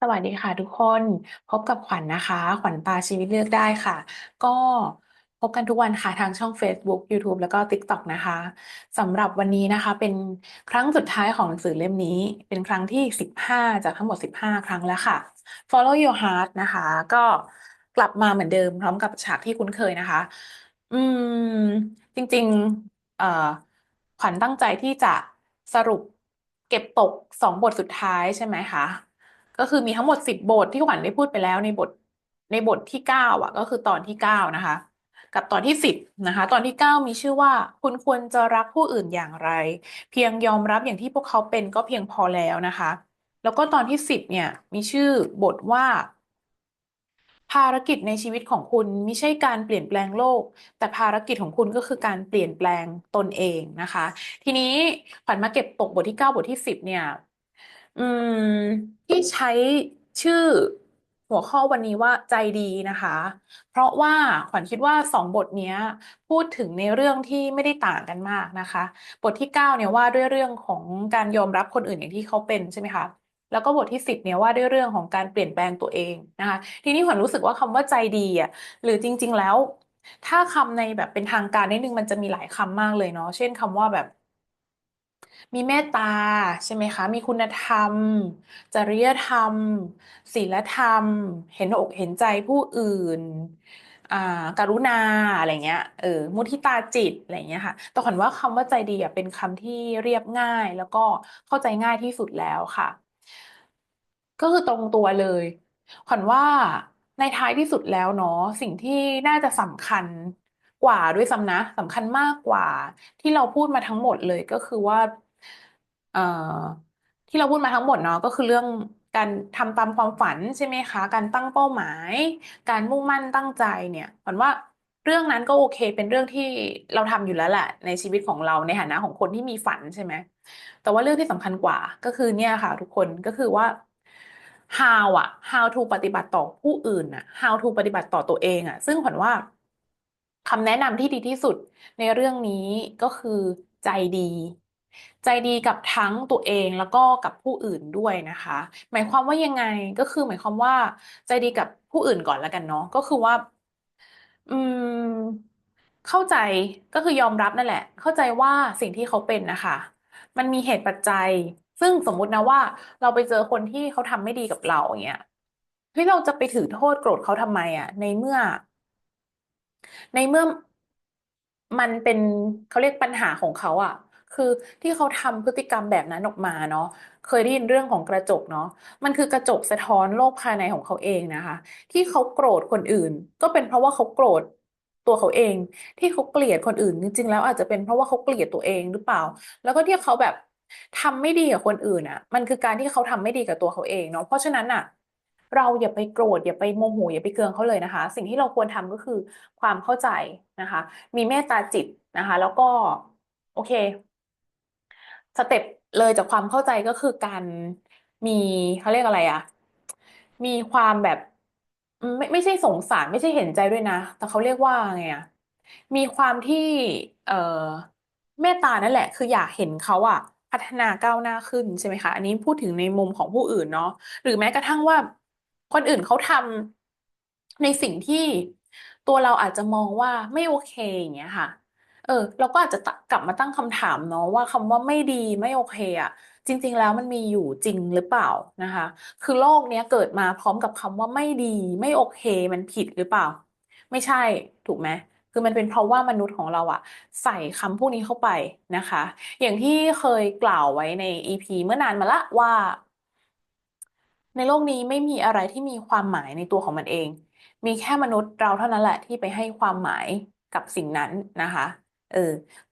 สวัสดีค่ะทุกคนพบกับขวัญนะคะ ขวัญตาชีวิตเลือกได้ค่ะ ก็พบกันทุกวันค่ะทางช่อง Facebook YouTube แล้วก็ TikTok นะคะสำหรับวันนี้นะคะ เป็นครั้งสุดท้ายของหนังสือเล่มนี้ เป็นครั้งที่ 15 จากทั้งหมด 15 ครั้งแล้วค่ะ Follow Your Heart นะคะ ก็กลับมาเหมือนเดิม พร้อมกับฉากที่คุ้นเคยนะคะ อืม จริงๆเอ่อขวัญตั้งใจที่จะสรุปเก็บตกสองบทสุดท้ายใช่ไหมคะ ก็คือมีทั้งหมดสิบบทที่ขวัญได้พูดไปแล้วในบทในบทที่เก้าอะ ก็คือตอนที่เก้านะคะ กับตอนที่สิบนะคะ ตอนที่เก้ามีชื่อว่า คุณควรจะรักผู้อื่นอย่างไร เพียงยอมรับอย่างที่พวกเขาเป็นก็เพียงพอแล้วนะคะ แล้วก็ตอนที่สิบเนี่ย มีชื่อบทว่า ภารกิจในชีวิตของคุณไม่ใช่การเปลี่ยนแปลงโลก แต่ภารกิจของคุณก็คือการเปลี่ยนแปลงตนเองนะคะ ทีนี้ขวัญมาเก็บตกบทที่เก้าบทที่สิบเนี่ย อืม ที่ใช้ชื่อหัวข้อวันนี้ว่าใจดีนะคะ เพราะว่าขวัญคิดว่าสองบทเนี้ย พูดถึงในเรื่องที่ไม่ได้ต่างกันมากนะคะ บทที่เก้าเนี่ยว่าด้วยเรื่องของการยอมรับคนอื่นอย่างที่เขาเป็นใช่ไหมคะแล้วก็บทที่สิบเนี่ยว่าด้วยเรื่องของการเปลี่ยนแปลงตัวเองนะคะ ทีนี้ขวัญรู้สึกว่าคำว่าใจดีอะหรือจริง ๆ แล้ว ถ้าคำในแบบเป็นทางการนิดนึงมันจะมีหลายคำมากเลยเนาะเช่นคำว่าแบบ มีเมตตาใช่ไหมคะ มีคุณธรรม จริยธรรมศีลธรรม เห็นอกเห็นใจผู้อื่นอากรุณาอะไรเงี้ย เออ มุทิตาจิตอะไรเงี้ยค่ะ แต่ขวัญว่าคำว่าใจดีอะเป็นคำที่เรียบง่าย แล้วก็เข้าใจง่ายที่สุดแล้วค่ะ ก็คือตรงตัวเลยขวัญว่าในท้ายที่สุดแล้วเนาะสิ่งที่น่าจะสำคัญกว่าด้วยซ้ำนะสำคัญมากกว่าที่เราพูดมาทั้งหมดเลยก็คือว่า เอ่อที่เราพูดมาทั้งหมดเนาะก็คือเรื่องการทำตามความฝันใช่ไหมคะ การตั้งเป้าหมาย การมุ่งมั่นตั้งใจเนี่ยขวัญว่าเรื่องนั้นก็โอเค เป็นเรื่องที่เราทำอยู่แล้วแหละในชีวิตของเราในฐานะของคนที่มีฝันใช่ไหมแต่ว่าเรื่องที่สำคัญกว่าก็คือเนี่ยค่ะ ทุกคนก็คือว่า how อะ how to ปฏิบัติต่อผู้อื่นอะ how to ปฏิบัติต่อตัวเองอะซึ่งขวัญว่าคำแนะนำที่ดีที่สุดในเรื่องนี้ก็คือใจดี ใจดีกับทั้งตัวเองแล้วก็กับผู้อื่นด้วยนะคะ หมายความว่ายังไงก็คือ หมายความว่าใจดีกับผู้อื่นก่อนแล้วกันเนาะก็คือว่า อืม เข้าใจก็คือยอมรับนั่นแหละ เข้าใจว่าสิ่งที่เขาเป็นนะคะ มันมีเหตุปัจจัย ซึ่งสมมุตินะว่า เราไปเจอคนที่เขาทำไม่ดีกับเราอย่างเงี้ยเฮ้ยเราจะไปถือโทษโกรธเขาทำไมอะในเมื่อ ในเมื่อมันเป็นเขาเรียกปัญหาของเขาอะ คือที่เขาทำพฤติกรรมแบบนั้นออกมาเนาะเคยได้ยินเรื่องของกระจกเนาะมันคือกระจกสะท้อนโลกภายในของเขาเองนะคะ ที่เขาโกรธคนอื่น ก็เป็นเพราะว่าเขาโกรธตัวเขาเอง ที่เขาเกลียดคนอื่นจริงๆแล้วอาจจะเป็นเพราะว่าเขาเกลียดตัวเองหรือเปล่า แล้วก็ที่เขาแบบทำไม่ดีกับคนอื่นอะมันคือการที่เขาทำไม่ดีกับตัวเขาเองเนาะเพราะฉะนั้นน่ะเราอย่าไปโกรธอย่าไปโมโหอย่าไปเคืองเขาเลยนะคะ สิ่งที่เราควรทำก็คือความเข้าใจนะคะ มีเมตตาจิตนะคะ แล้วก็ โอเค สเต็ปเลยจากความเข้าใจก็คือการมีเขาเรียกอะไรอะมีความแบบ ไม่ไม่ใช่สงสารไม่ใช่เห็นใจด้วยนะ แต่เขาเรียกว่าไงอะมีความที่ เอ่อเมตตานั่นแหละ คืออยากเห็นเขาอะพัฒนาก้าวหน้าขึ้นใช่ไหมคะอันนี้พูดถึงในมุมของผู้อื่นเนาะหรือแม้กระทั่งว่า คนอื่นเขาทำในสิ่งที่ตัวเราอาจจะมองว่าไม่โอเคอย่างเงี้ยค่ะ เออ เราก็อาจจะตกลับมาตั้งคำถามเนาะว่าคำว่าไม่ดีไม่โอเคอะจริง ๆ แล้วมันมีอยู่จริงหรือเปล่านะคะ คือโลกเนี้ยเกิดมาพร้อมกับคำว่าไม่ดี ไม่โอเค มันผิดหรือเปล่า ไม่ใช่ถูกไหมคือมันเป็นเพราะว่ามนุษย์ของเราอะใส่คำพวกนี้เข้าไปนะคะ อย่างที่เคยกล่าวไว้ใน EP เมื่อนานมาแล้วว่า ในโลกนี้ไม่มีอะไรที่มีความหมายในตัวของมันเอง มีแค่มนุษย์เราเท่านั้นแหละที่ไปให้ความหมายกับสิ่งนั้นนะคะ เออ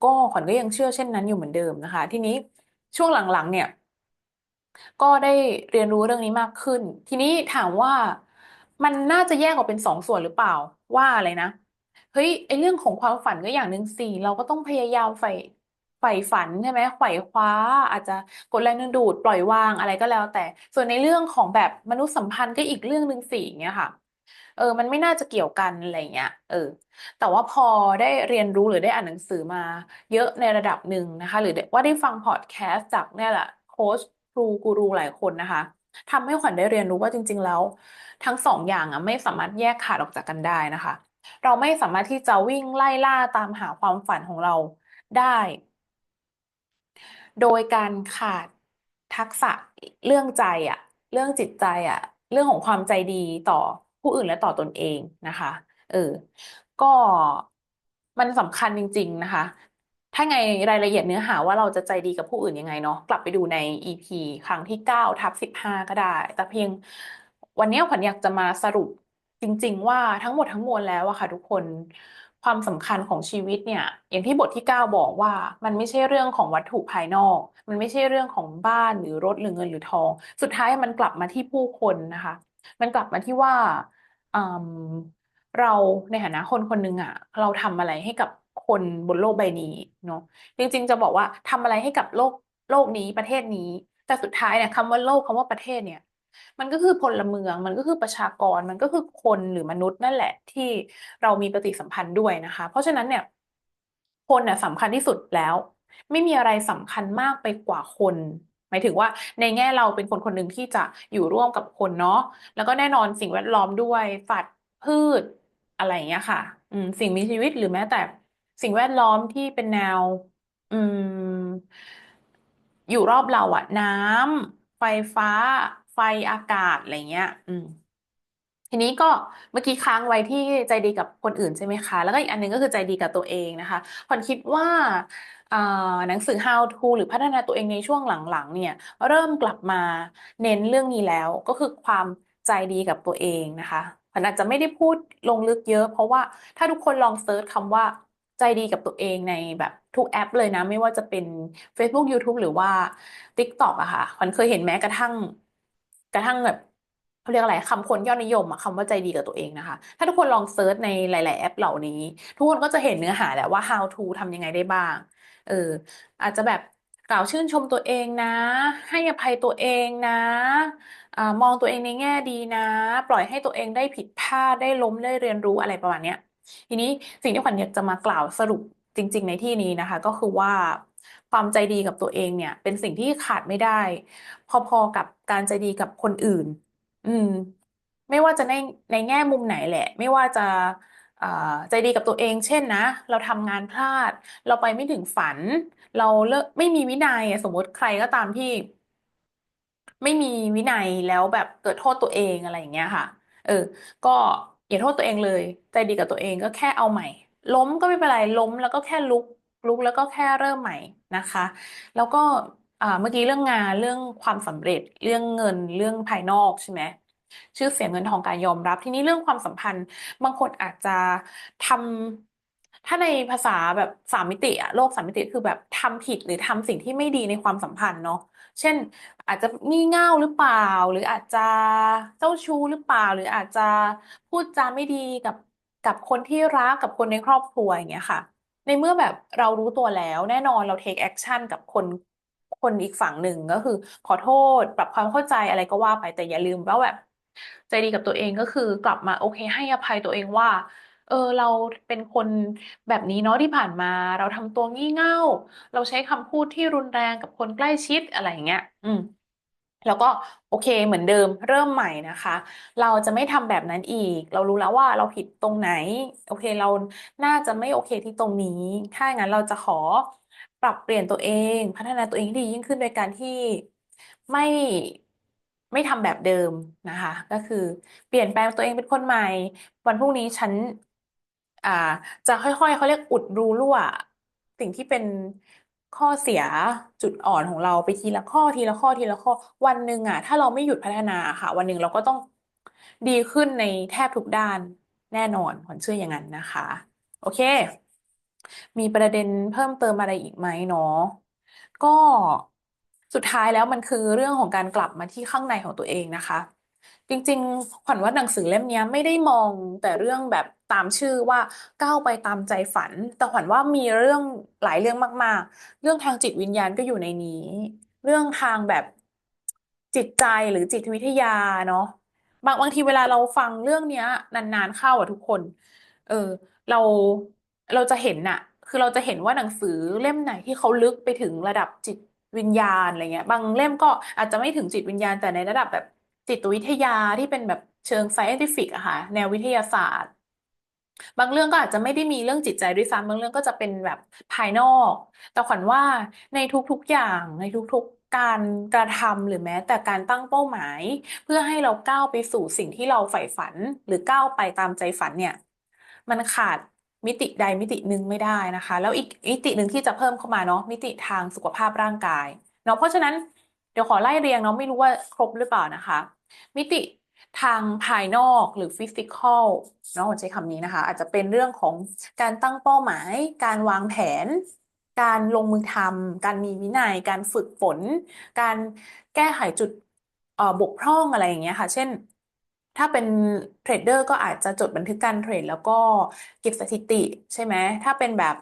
ก็ขวัญก็ยังเชื่อเช่นนั้นอยู่เหมือนเดิมนะคะ ทีนี้ช่วงหลังๆ เนี่ย ก็ได้เรียนรู้เรื่องนี้มากขึ้น ทีนี้ถามว่ามันน่าจะแยกออกเป็น2ส่วนหรือเปล่าว่าอะไรนะเฮ้ยไอ้เรื่องของความฝันก็อย่างหนึ่งสิเราก็ต้องพยายามใฝ่ใฝ่ฝันใช่ไหมไขว่คว้า อาจจะกดแรงดึงดูดปล่อยวางอะไรก็แล้วแต่ ส่วนในเรื่องของแบบมนุษยสัมพันธ์ก็อีกเรื่องหนึ่งสิอย่างเงี้ยค่ะ เออ มันไม่น่าจะเกี่ยวกันอะไรเงี้ย เออ แต่ว่าพอได้เรียนรู้หรือได้อ่านหนังสือมาเยอะในระดับหนึ่งนะคะ หรือว่าได้ฟังพอดแคสต์จากเนี่ยแหละโค้ชครูกูรูหลายคนนะคะทำให้ขวัญได้เรียนรู้ว่าจริง ๆ แล้ว ทั้งสองอย่างอะไม่สามารถแยกขาดออกจากกันได้นะคะ เราไม่สามารถที่จะวิ่งไล่ล่าตามหาความฝันของเราได้ โดยการขาดทักษะเรื่องใจอะ เรื่องจิตใจอะ เรื่องของความใจดีต่อ ผู้อื่นและต่อตนเองนะคะ เออ ก็มันสำคัญจริง ๆ นะคะ ถ้าไงรายละเอียดเนื้อหาว่าเราจะใจดีกับผู้อื่นยังไงเนาะกลับไปดูใน EP ครั้งที่เก้าทับสิบห้าก็ได้ แต่เพียงวันนี้ขวัญอยากจะมาสรุปจริง ๆ ว่าทั้งหมดทั้งมวลแล้วอะค่ะ ทุกคนความสำคัญของชีวิตเนี่ย อย่างที่บทที่เก้าบอกว่า มันไม่ใช่เรื่องของวัตถุภายนอก มันไม่ใช่เรื่องของบ้านหรือรถหรือเงินหรือทอง สุดท้ายมันกลับมาที่ผู้คนนะคะ มันกลับมาที่ว่าเราในฐานะคนคนหนึ่งอะเราทำอะไรให้กับคนบนโลกใบนี้เนาะจริงๆจะบอกว่าทำอะไรให้กับโลกโลกนี้ประเทศนี้ แต่สุดท้ายเนี่ยคำว่าโลกคำว่าประเทศเนี่ยมันก็คือพลเมือง มันก็คือประชากร มันก็คือคนหรือมนุษย์นั่นแหละที่เรามีปฏิสัมพันธ์ด้วยนะคะ เพราะฉะนั้นเนี่ย คนน่ะสำคัญที่สุดแล้ว ไม่มีอะไรสำคัญมากไปกว่าคน หมายถึงว่าในแง่เราเป็นคนคนหนึ่งที่จะอยู่ร่วมกับคนเนาะแล้วก็แน่นอนสิ่งแวดล้อมด้วยสัตว์พืชอะไรอย่างเงี้ยค่ะ อืม สิ่งมีชีวิตหรือแม้แต่สิ่งแวดล้อมที่เป็นแนว อืม อยู่รอบเราอะน้ำไฟฟ้า ไฟอากาศอะไรเงี้ย อืม ทีนี้ก็เมื่อกี้ค้างไว้ที่ใจดีกับคนอื่นใช่ไหมคะ แล้วก็อีกอันหนึงก็คือใจดีกับตัวเองนะคะขวัญคิดว่า อ่าหนังสือ How to หรือพัฒนาตัวเองในช่วงหลังๆ เนี่ย เริ่มกลับมาเน้นเรื่องนี้แล้วก็คือความใจดีกับตัวเองนะคะขวัญอาจจะไม่ได้พูดลงลึกเยอะ เพราะว่าถ้าทุกคนลองเซิร์ชคำว่าใจดีกับตัวเองในแบบทุกแอปเลยนะ ไม่ว่าจะเป็น Facebook YouTube หรือว่า TikTok อะค่ะขวัญเคยเห็นแม้กระทั่ง กระทั่งแบบเขาเรียกอะไรคำคนยอดนิยมอะคำว่าใจดีกับตัวเองนะคะ ถ้าทุกคนลองเซิร์ชในหลาย ๆ แอปเหล่านี้ ทุกคนก็จะเห็นเนื้อหาแหละว่า how to ทำยังไงได้บ้าง เออ อาจจะแบบกล่าวชื่นชมตัวเองนะ ให้อภัยตัวเองนะอ่ามองตัวเองในแง่ดีนะ ปล่อยให้ตัวเองได้ผิดพลาดได้ล้มได้เรียนรู้อะไรประมาณเนี้ยทีนี้สิ่งที่ขวัญอยากจะมากล่าวสรุปจริง ๆ ในที่นี้นะคะ ก็คือว่าความใจดีกับตัวเองเนี่ย เป็นสิ่งที่ขาดไม่ได้ พอๆกับการใจดีกับคนอื่น อืม ไม่ว่าจะในในแง่มุมไหนแหละ ไม่ว่าจะ ใจดีกับตัวเอง เช่นนะ เราทำงานพลาด เราไปไม่ถึงฝัน เราเลิกไม่มีวินัยสมมติใครก็ตามที่ ไม่มีวินัยแล้วแบบเกิดโทษตัวเองอะไรอย่างเงี้ยค่ะ เออ ก็อย่าโทษตัวเองเลย ใจดีกับตัวเองก็แค่เอาใหม่ ล้มก็ไม่เป็นไรล้มแล้วก็แค่ลุกลุกแล้วก็แค่เริ่มใหม่นะคะ แล้วก็เมื่อกี้เรื่องงานเรื่องความสำเร็จเรื่องเงินเรื่องภายนอกใช่ไหม ชื่อเสียงเงินทองการยอมรับ ทีนี้เรื่องความสัมพันธ์ บางคนอาจจะทำถ้าในภาษาแบบสามมิติอะโลกสามมิติคือแบบทำผิดหรือทำสิ่งที่ไม่ดีในความสัมพันธ์เนาะเช่น อาจจะงี่เง่าหรือเปล่า หรืออาจจะเจ้าชู้หรือเปล่า หรืออาจจะพูดจาไม่ดีกับกับคนที่รักกับคนในครอบครัวอย่างเงี้ยค่ะ ในเมื่อแบบเรารู้ตัวแล้วแน่นอนเรา take action กับคนคนอีกฝั่งหนึ่งก็คือ ขอโทษปรับความเข้าใจอะไรก็ว่าไปแต่อย่าลืมว่าแบบ ใจดีกับตัวเองก็คือกลับมาโอเคให้อภัยตัวเองว่า เออเราเป็นคนแบบนี้เนาะที่ผ่านมาเราทำตัวงี่เง่า เราใช้คำพูดที่รุนแรงกับคนใกล้ชิดอะไรอย่างเงี้ย อืมแล้วก็โอเคเหมือนเดิมเริ่มใหม่นะคะ เราจะไม่ทำแบบนั้นอีก เรารู้แล้วว่าเราผิดตรงไหน โอเคเราน่าจะไม่โอเคที่ตรงนี้ ถ้าอย่างนั้นเราจะขอปรับเปลี่ยนตัวเอง พัฒนาตัวเองให้ดียิ่งขึ้นโดยการที่ไม่ ไม่ทำแบบเดิมนะคะ ก็คือเปลี่ยนแปลงตัวเองเป็นคนใหม่ วันพรุ่งนี้ฉันอ่าจะค่อยๆเขาเรียกอุดรูรั่ว สิ่งที่เป็นข้อเสียจุดอ่อนของเราไปทีละข้อทีละข้อทีละข้อ วันหนึ่งอะ ถ้าเราไม่หยุดพัฒนาค่ะ วันหนึ่งเราก็ต้องดีขึ้นในแทบทุกด้านแน่นอนขวัญเชื่ออย่างนั้นนะคะ โอเค มีประเด็นเพิ่มเติมอะไรอีกไหมเนาะก็ สุดท้ายแล้วมันคือเรื่องของการกลับมาที่ข้างในของตัวเองนะคะ จริงๆ ขวัญว่าหนังสือเล่มนี้ไม่ได้มองแต่เรื่องแบบตามชื่อว่าก้าวไปตามใจฝัน แต่ขวัญว่ามีเรื่องหลายเรื่องมาก ๆ เรื่องทางจิตวิญญาณก็อยู่ในนี้ เรื่องทางแบบจิตใจหรือจิตวิทยาเนาะบางบางทีเวลาเราฟังเรื่องเนี้ย นานๆเข้าอะทุกคน เออ เราเราจะเห็นน่ะ คือเราจะเห็นว่าหนังสือเล่มไหนที่เขาลึกไปถึงระดับจิต วิญญาณอะไรเงี้ย บางเล่มก็อาจจะไม่ถึงจิตวิญญาณแต่ในระดับแบบจิตวิทยาที่เป็นแบบเชิง scientific อะค่ะแนววิทยาศาสตร์ บางเรื่องก็อาจจะไม่ได้มีเรื่องจิตใจด้วยซ้ำบางเรื่องก็จะเป็นแบบภายนอก แต่ขวัญว่าในทุกๆอย่างในทุกๆการกระทำหรือแม้ แต่การตั้งเป้าหมาย เพื่อให้เราก้าวไปสู่สิ่งที่เราใฝ่ฝัน หรือก้าวไปตามใจฝันเนี่ย มันขาด มิติใดมิติหนึ่งไม่ได้นะคะ แล้วอีกมิติหนึ่งที่จะเพิ่มเข้ามาเนาะมิติทางสุขภาพร่างกายเนาะเพราะฉะนั้นเดี๋ยวขอไล่เรียงเนาะไม่รู้ว่าครบหรือเปล่านะคะ มิติทางภายนอกหรือฟิสิกอลเนาะใช้คำนี้นะคะ อาจจะเป็นเรื่องของการตั้งเป้าหมาย การวางแผน การลงมือทำการมีวินัย การฝึกฝน การแก้ไขจุดบกพร่องอะไรอย่างเงี้ยค่ะ เช่น ถ้าเป็นเทรดเดอร์ก็อาจจะจดบันทึกการเทรดแล้วก็เก็บสถิติใช่ไหมถ้าเป็นแบบ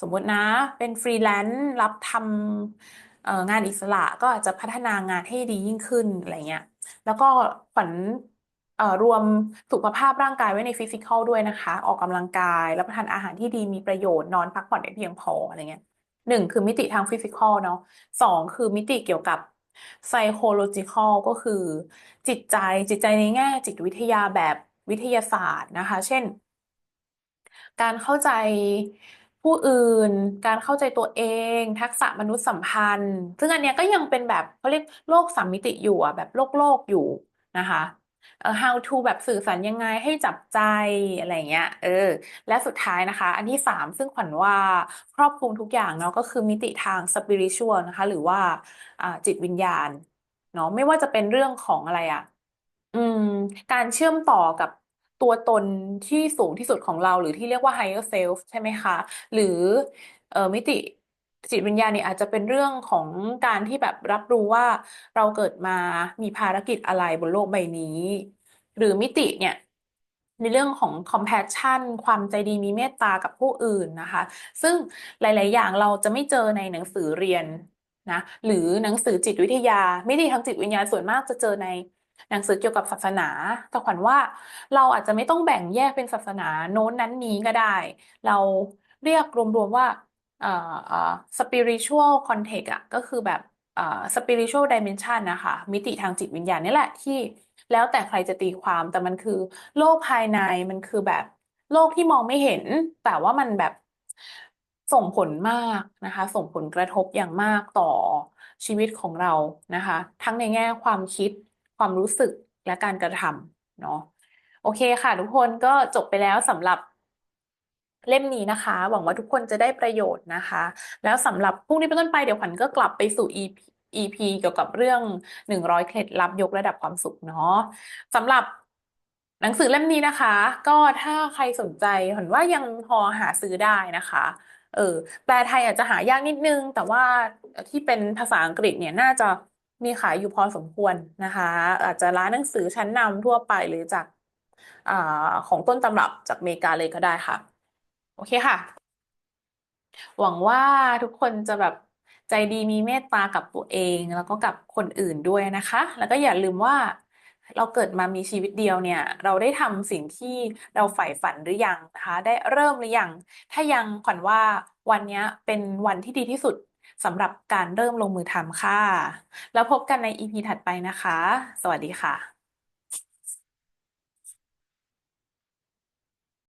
สมมุตินะ เป็นฟรีแลนซ์รับทำเอ่องานอิสระก็อาจจะพัฒนางานให้ดียิ่งขึ้นอะไรเงี้ยแล้วก็ขวัญเอ่อรวมสุขภาพร่างกายไว้ในฟิสิกอลด้วยนะคะ ออกกำลังกายรับประทานอาหารที่ดีมีประโยชน์นอนพักผ่อนได้เพียงพออะไรเงี้ยหนึ่งคือมิติทางฟิสิกอลเนาะสองคือมิติเกี่ยวกับ psychological ก็คือจิตใจจิตใจในแง่จิตวิทยาแบบวิทยาศาสตร์นะคะ เช่น การเข้าใจผู้อื่น การเข้าใจตัวเอง ทักษะมนุษยสัมพันธ์ ซึ่งอันเนี้ยก็ยังเป็นแบบเขาเรียกโลกสามมิติอยู่อะแบบโลกโลกอยู่นะคะ เอ่อ how to แบบสื่อสารยังไงให้จับใจอะไรเงี้ย เออ และสุดท้ายนะคะ อันที่สามซึ่งขวัญว่าครอบคลุมทุกอย่างเนาะก็คือมิติทาง spiritual นะคะ หรือว่าอ่าจิตวิญญาณเนาะไม่ว่าจะเป็นเรื่องของอะไรอะอืม การเชื่อมต่อกับตัวตนที่สูงที่สุดของเรา หรือที่เรียกว่า higher self ใช่ไหมคะ หรือเอ่อมิติ จิตวิญญาณเนี่ยอาจจะเป็นเรื่องของการที่แบบรับรู้ว่าเราเกิดมามีภารกิจอะไรบนโลกใบนี้ หรือมิติเนี่ยในเรื่องของ compassion ความใจดีมีเมตตากับผู้อื่นนะคะ ซึ่งหลาย ๆ อย่างเราจะไม่เจอในหนังสือเรียนนะหรือหนังสือจิตวิทยามิติทางจิตวิญญาณส่วนมากจะเจอในหนังสือเกี่ยวกับศาสนาแต่ขวัญว่าเราอาจจะไม่ต้องแบ่งแยกเป็นศาสนาโน้นนั้นนี้ก็ได้ เราเรียกรวม ๆ ว่า เอ่อเอ่อ spiritual context อะก็คือแบบเอ่อ spiritual dimension นะคะ มิติทางจิตวิญญาณนี่แหละที่แล้วแต่ใครจะตีความแต่มันคือ โลกภายในมันคือแบบโลกที่มองไม่เห็น แต่ว่ามันแบบส่งผลมากนะคะ ส่งผลกระทบอย่างมากต่อชีวิตของเรานะคะ ทั้งในแง่ความคิดความรู้สึกและการกระทำเนาะโอเคค่ะทุกคนก็จบไปแล้วสำหรับ เล่มนี้นะคะ หวังว่าทุกคนจะได้ประโยชน์นะคะ แล้วสำหรับพรุ่งนี้เป็นต้นไปเดี๋ยวขวัญก็กลับไปสู่ EP EP เกี่ยวกับเรื่อง 100 เคล็ดลับยกระดับความสุขเนาะสำหรับหนังสือเล่มนี้นะคะ ก็ถ้าใครสนใจขวัญว่ายังพอหาซื้อได้นะคะ เออแปลไทยอาจจะหายากนิดนึง แต่ว่าที่เป็นภาษาอังกฤษเนี่ยน่าจะมีขายอยู่พอสมควรนะคะ อาจจะร้านหนังสือชั้นนำทั่วไปหรือจากอของต้นตำรับจากอเมริกาเลยก็ได้ค่ะ โอเคค่ะ หวังว่าทุกคนจะแบบใจดีมีเมตตากับตัวเอง แล้วก็กับคนอื่นด้วยนะคะ แล้วก็อย่าลืมว่าเราเกิดมามีชีวิตเดียวเนี่ย เราได้ทำสิ่งที่เราใฝ่ฝันหรือยังนะคะ ได้เริ่มหรือยัง ถ้ายังขวัญว่าวันเนี้ยเป็นวันที่ดีที่สุดสำหรับการเริ่มลงมือทำค่ะ แล้วพบกันใน EP ถัดไปนะคะ สวัสดีค่ะ